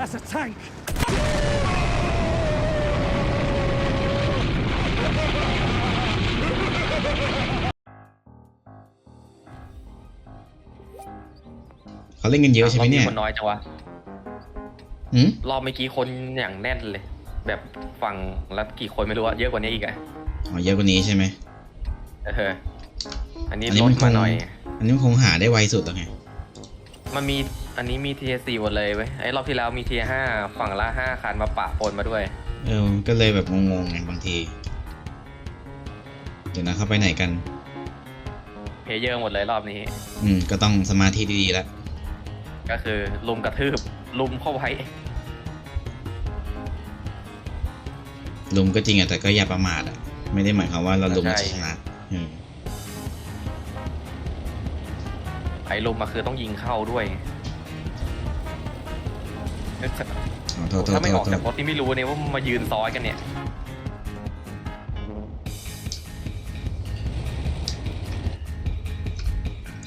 That's a tank. เขาเล่นกันเยอะใช่ไหมเนี่ยรอบคนน้อยจังวะหืมรอบเมื่อกี้คนอย่างแน่นเลย แบบฝั่งละกี่คนไม่รู้อะเยอะกว่านี้อีกอะอ๋อเยอะกว่านี้ใช่ไหม เอออันนี้อันนี้ลมัดนคมางหน่อย อันนี้มันคงหาได้ไวสุดแล้วไงมันมี อันนี้มีทีสี่หมดเลยเว้ยไอ้รอบที่แล้วมีทีห้าฝั่งละห้าคันมาปะปนมาด้วย เออก็เลยแบบงงๆไงบางที เดี๋ยวนะเข้าไปไหนกัน เพลเยอร์หมดเลยรอบนี้ อืม ก็ต้องสมาธิดีๆแล้วก็คือลุมกระทืบลุมเข้าไว้ลุมก็จริงอะแต่ก็อย่าประมาทอะไม่ได้หมายความว่าเราลุมแล้วใช่จะชนะอืมไอ้ลุมมาคือต้องยิงเข้าด้วยนึก อ๋อโทษโทษถ้าไม่โทอษอกโทจากษรถที่ไม่รู้เนี่ยว่ามายืนซ้อยกันเนี่ย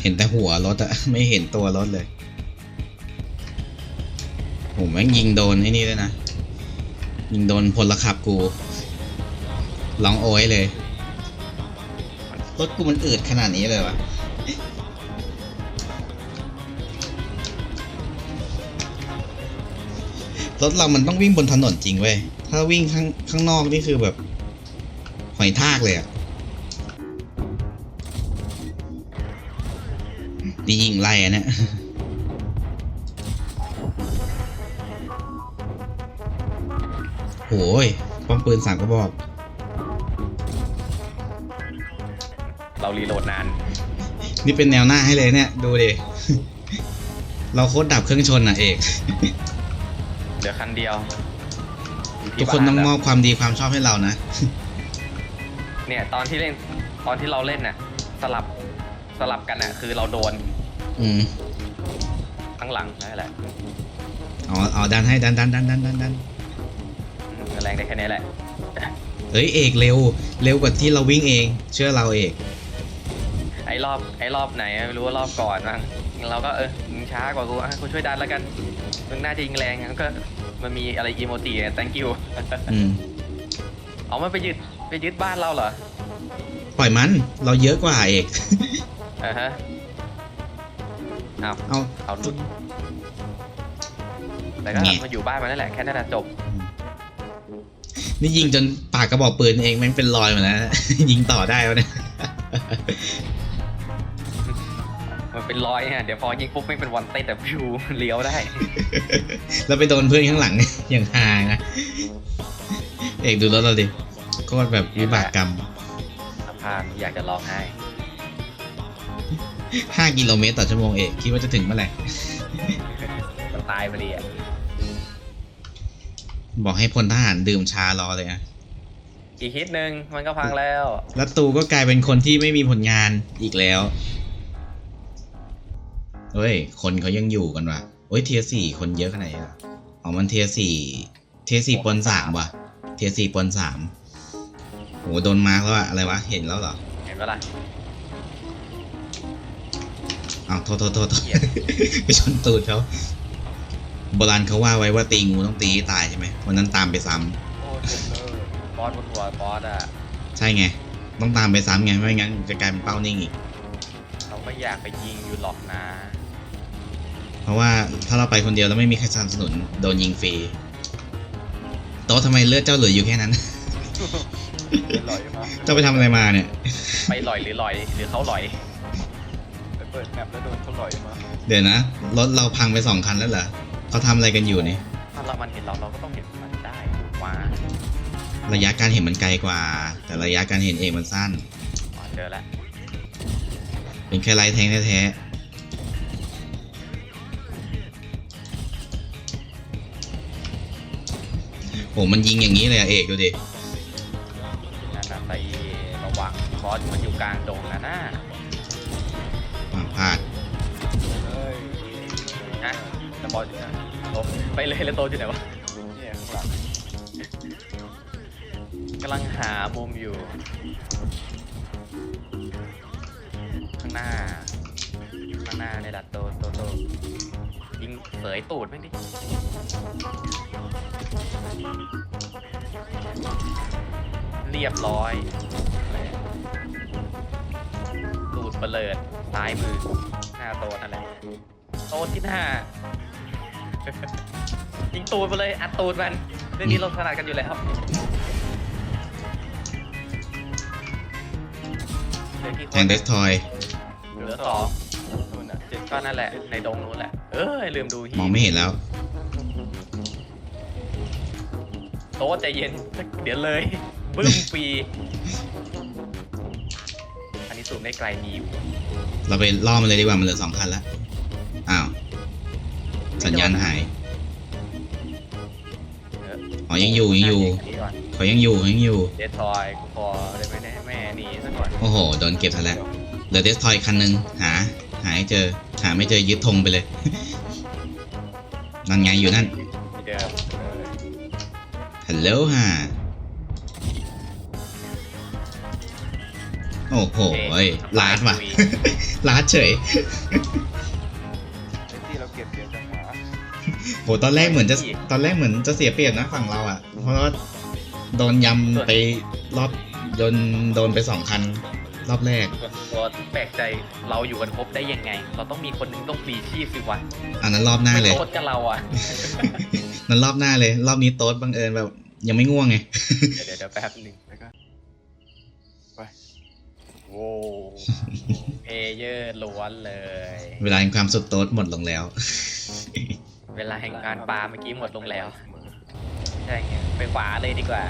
เห็นแต่หัวรถอะ ไม่เห็นตัวรถเลยผมแม่งยิงโดนไอ้นี่ด้วยนะ ยิงโดนพลขับกูร้องโอ้ยเลย รถกูมันอืดขนาดนี้เลยวะ รถเรามันต้องวิ่งบนถนนจริงเว้ย ถ้าวิ่งข้างข้างนอกนี่คือแบบ หอยทากเลยอะนี่ยิงไล่อะเนี่ยโหยป้อมปืนสามกระบอก เรารีโหลดนาน นี่เป็นแนวหน้าให้เลยเนี่ย ดูดิ เราโคตรดับเครื่องชนอะเอก เหลือคันเดียวอยู่ทุที่กคนต้องมบ้าอบความดีความชอบให้เรานะ เนี่ย ตอนที่เล่น ตอนที่เราเล่นน่ะ สลับสลับกันน่ะ คือเราโดน อืมข้างหลังนั่นแหละอ๋อเอาดันให้ดันดันดันดันดันดันอืมแรงได้แค่นี้แหละเฮ้ยเอกเร็วเร็วกว่าที่เราวิ่งเอง เชื่อเราเอกไอ้รอบไอ้รอบไหนไม่รู้ว่ารอบก่อนบ้า งเราก็เออมึงช้ากว่ากูอะกูช่วยดันแล้วกันมึงน่าจะยิงแรงงั้นก็มันมีอะไรอีโมจิ thank you อืมเอามันไปยึดไปยึดบ้านเราเหรอปล่อยมัน เราเยอะกว่าเอก อ่าฮะเอาเอา เอาหลุดแต่ก็แง่ มาอยู่บ้านมันนั่นแหละแค่นั้นแหละจบนี่ยิงจนปากกระบอกปืนเองแม่งเป็นรอยหมดแล้ว ยิงต่อได้แล้วเนี่ยมัน เป็นรอยฮะเดี๋ยวพอยิงปุ๊บไม่เป็นวันเต้แต่พิวเลี้ยวได้ แล้วไปโดนเพื่อนข้างหลัง อย่างฮานะเอกดูรถเราดิโคตรแบบวิบากกรรมสะพานอยากจะร้องไห้ห้ากิโลเมตรต่อชั่วโมงเอกคิดว่าจะถึงเมื่อไหร่มันตายพอดีอะบอกให้พลทหารดื่มชารอเลยอะอีกฮิตหนึ่งมันก็พังแล้ว แล้วตูก็กลายเป็นคนที่ไม่มีผลงานอีกแล้ว เฮ้ย คนเขายังอยู่กันว่ะเฮ้ยเทียสี่คนเยอะขนาดนี้เหรออ๋อมันเทียสี่เทียสี่ปนสามว่ะ เทียสี่ปนสามโหโดนมาร์กแล้วอะอะไรวะ เห็นแล้วเหรอ เห็นปะล่ะ อ้าวโทษโทษโทษโทษเหี้ยไปชนตูดเขาโบราณเขาว่าไว้ว่าตีงูต้องตีให้ตายใช่ไหมวันนั้นตามไปซ้ำโอ้เจ็บเลยบอสบนหัวบอสอะ ใช่ไง ต้องตามไปซ้ำไงไม่งั้นจะกลายเป็นเป้านิ่งอีกเขาไม่อยากไปยิงอยู่หรอกนะ เพราะว่าถ้าเราไปคนเดียวแล้วไม่มีใครสนับสนุนโดนยิงฟรีโต๊ะทำไมเลือดเจ้าเหลืออยู่แค่นั้นลอยมาเจ้าไปทำอะไรมาเนี่ยไปลอยหรือลอยหรือเขาลอยไปเปิดแมปแล้วโดนเขาหลอยมาเดี๋ยวนะรถเราพังไปสองคันแล้วเหรอเขาทำอะไรกันอยู่นี่ถ้าเรามันเห็นเราเราก็ต้องเห็นมันได้ว่าระยะการเห็นมันไกลกว่า แต่ระยะการเห็นเองมันสั้นอ๋อเจอแล้วเป็นแค่ไลท์แทงแท้ๆ โหมันยิงอย่างนี้เลยอะเอกดูดินั่นน่ะไประวังบอสมันอยู่กลางดงนะน่าอะพลาดเฮ้ยนะแต่บอสอยู่นะโอ้ไปเลยแล้วโตอยู่ไหนวะเนี่ยข้างหลังกำลังหามุมอยู่ข้างหน้าข้างหน้าในดัดโตโตโตยิงเสยตูดไม่งดิ เรียบร้อยตูดเปลิดซ้ายมือหน้าโตดนั่นแหละโตดที่หน้ายิงตูดไปเลย อัดตูดมัน เรื่องนี้เราถนัดกันอยู่แล้วเหลือกี่คแทนงเดสทอยเหลือสองนู่นน่ะเจ็ดก็นั่นแหละ ในดงนู้นแหละ เอ้ยลืมดูฮีมองไม่เห็นแล้ว โต๊ะใจเย็น เดี๋ยวเลยบึ้มฟรีอันนี้สูงได้ไกลดีอยู่เราไปล่อมันเลยดีกว่ามันเหลือสองคันแล้วอ้าว สัญญาณหายเอออ๋อยังอยู่ยังอยู่นนี้ก่อนเขายังอยู่เขายังอยู่ เดททอยกูพอได้ไหมแน่แม่หนีซะก่อน โอ้โห โดนเก็บทันแล้วเหลือเดสทอยคันหนึ่งหา หาให้เจอ หาไม่เจอยึดธงไปเลย นั่นไงอยู่นั่นที่เดิมเออ ฮัลโหลฮะโอ้โหเอ้ยลาดว่ะลาดเฉยไอ้ที่เราเก็บเยอะจังหวะโหตอนแรกเหมือนจะตอนแรกเหมือนจะเสียเปรียบนะฝั่งเราอะ เพราะว่าโดนยำไปรอบโดนโดนไปสองคันรอบแรกส่วนตัวแปลกใจเราอยู่กันครบได้ยังไง เราต้องมีคนหนึงต้องฟรีชีพสิวะอันนั้นรอบหน้าไม่เลยโทษกับเราอะ นั้นรอบหน้าเลย รอบนี้โต๊ดบังเอิญแบบ ยังไม่ง่วงไง เดี๋ยวเดี๋ยวแป๊บหนึ่งแล้วก็ไปโว้เพเยอร์ล้วนเลย เวลาแห่งความสุดโต๊ดหมดลงแล้ว เวลาแห่งการปลาเมื่อกี้หมดลงแล้ว ใช่ไงไปขวาเลยดีกว่า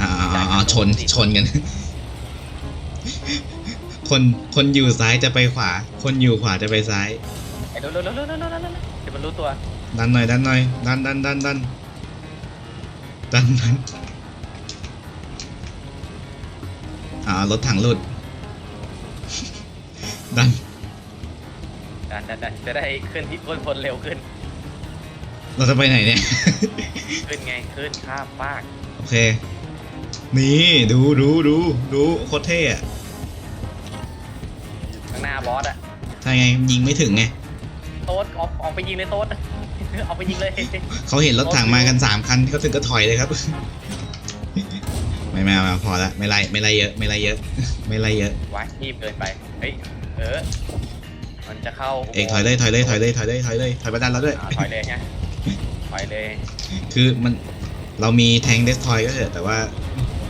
อ่าอ่าชนชนกัน คนคนอยู่ซ้ายจะไปขวา คนอยู่ขวาจะไปซ้าย ไอ้เร็วเร็วเร็วเร็วเร็วเร็วเร็วเดี๋ยวมันรู้ตัว ดันหน่อยดันหน่อยดันดันดันดัน ดันดันอ่ารถถังหลุด ดัน ดันดันดันจะได้ขึ้นที่พ้นพ้นเร็วขึ้น เราจะไปไหนเนี่ย ขึ้นไงขึ้นข้ามฟาก โอเค นี่ดูดูดูดูโคตรเท่อะข้างหน้าบอสอะใช่ไงยิงไม่ถึงไง โต๊ดออกออกไปยิงเลยโต๊ด ออกไปยิงเลยเขาเห็นรถถังมากันสามคันเขาถึงก็ถอยเลยครับ ไม่ไม่เอามาพอละไม่ไล่ไม่ไล่เยอะ ไม่ไล่เยอะ ไม่ไล่เยอะวายรีบเกินไปเฮ้ยเออมันจะเข้าเอกถอยเลยถอยเลยถอยเลยถอยเลยถอยเลยถอยไปด้านเราด้วยอ่าถอยเลยไงถอยเลย คือมันเรามีแทงเดสทอยก็เถอะแต่ว่า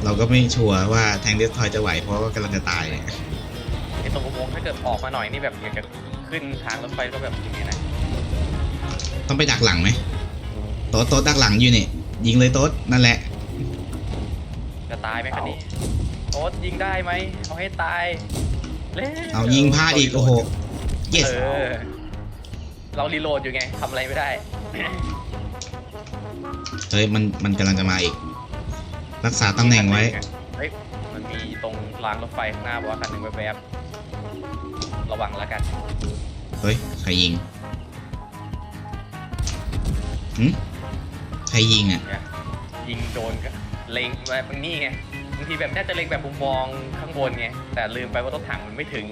เราก็ไม่ชัวร์ว่าแทงเดสทอยจะไหวเพราะว่ากำลังจะตายเนี่ยไอ้ตรงอุโมงค์ถ้าเกิดออกมาหน่อยนี่แบบอยากจะขึ้นทางรถไฟก็แบบอย่างนี้นะ ต้องไปดักหลังไหมโต๊ดโต๊ดดักหลังอยู่นี่ ยิงเลยโต๊ดนั่นแหละ จะตายไหมคันนี้โต๊ดยิงได้ไหมเอาให้ตายเร็วเอายิงพลาดอีกโอ้โห yes เออเรารีโหลดอยู่ไงทำอะไรไม่ได้ เฮ้ยมันมันกำลังจะมาอีก รักษาตำแหน่งไว้ เฮ้ยมันมีตรงรางรถไฟข้างหน้าบอกว่าคันหนึ่งแวบๆระวังแล้วกัน เฮ้ยใครยิง หืมใครยิงอะเนี่ยยิงโดนก็เล็งแบบนี่ไงบางทีแบบน่าจะเล็งแบบมุมมองข้างบนไงแต่ลืมไปว่ารถถังมันไม่ถึง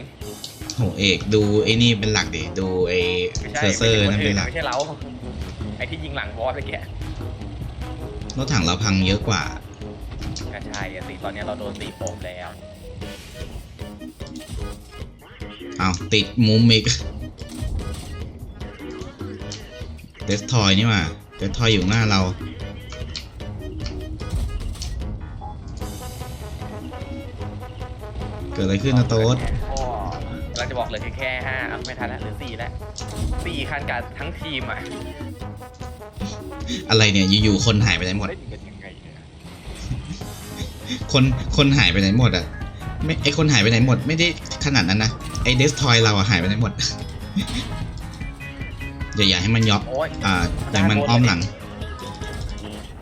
โหเอกดูไอ้นี่เป็นหลักดิดูไอ้ไม่ใช่เคอร์เซอร์ไม่นั่นใช่เป็นหลักไม่ใช่เราไอ้ที่ยิงหลังบอสเมื่อกี้รถถังเราพังเยอะกว่าก็ใช่อะสิตอนนี้เราโดนตีโป่งแล้วเอาติดมุมอีก เดสทอยนี่ว่าเดสทอยอยู่หน้าเรา เกิดอะไรขึ้นนะโต๊ดอ๋อเราจะบอกเหลยแค่ห้าเอาไม่ทันแล้วเหรือสี่แล้วสี่คันกับทั้งทีมอะ อะไรเนี่ยอยู่ๆคนหายไปไหนหมดเล่นกันยังไงเนี่ยคนคนหายไปไหนหมดอะไม่ไอคนหายไปไหนหมด ไม่ได้ขนาดนั้นนะไอเดสทอยเราอะหายไปไหนหมด อย่าอย่าให้มันยอบโอ้ยอ่าอย่าให้มันอ้อมหลัง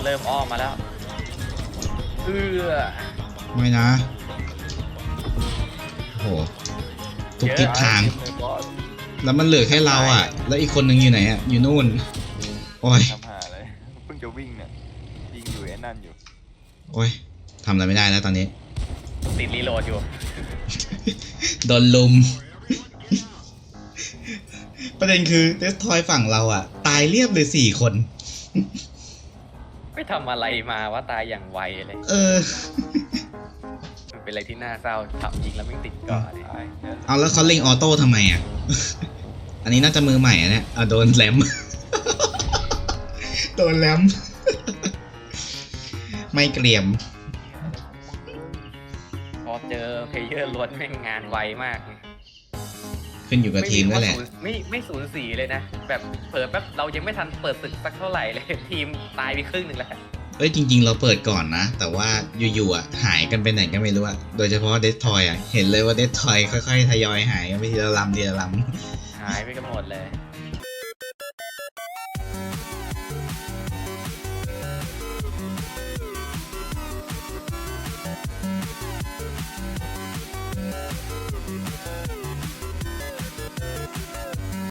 เริ่มอ้อมมาแล้วเอื้อไม่นะโอ้โหทุกทิศทางเลยบอสแล้วมันเหลือแค่เราอะ แล้วอีกคนหนึ่งอยู่ไหนอะ อยู่นู่น โอ้ยทำหาเลยเพิ่งจะวิ่งเนี่ยยิงอยู่ไอ้นั่นอยู่ โอ้ยทำอะไรไม่ได้แล้วตอนนี้ ติดรีโหลดอยู่ โดนลุมไปประเด็นคือเดสทอยฝั่งเราอะ ตายเรียบเลยสี่คน ไม่ทำอะไรมาว่าตายอย่างไวเลย เออ มันเป็นอะไรที่น่าเศร้าขับยิงแล้วไม่งติดก่อนเนี่ยตายเดี๋ยวเอาแล้วเขาเล็งออโต้ทำไมอะ อันนี้น่าจะมือใหม่อะเนี่ยอะโดนแรมโดนแรมไม่เกรียม พอเจอเพลเยอร์ล้วนแม่งงานไวมาก ขึ้นอยู่กับทีมนั่นแหละไศูย์ไม่ไม่ศูนย์สี่เลยนะ แบบเปิดแป๊บเรายังไม่ทันเปิดศึกสักเท่าไหร่เลย ทีมตายไปครึ่งหนึ่งแล้วเอ้ยจริง ๆ เราเปิดก่อนนะ แต่ว่าอยู่ๆอะหายกันไปไหนก็ไม่รู้อะโดยเฉพาะเดสทอยอะเห็นเลยว่าเดสทอยค่อยๆทยอยหายกันไปทีละลำทีละลหายไปกันหมดเลยำ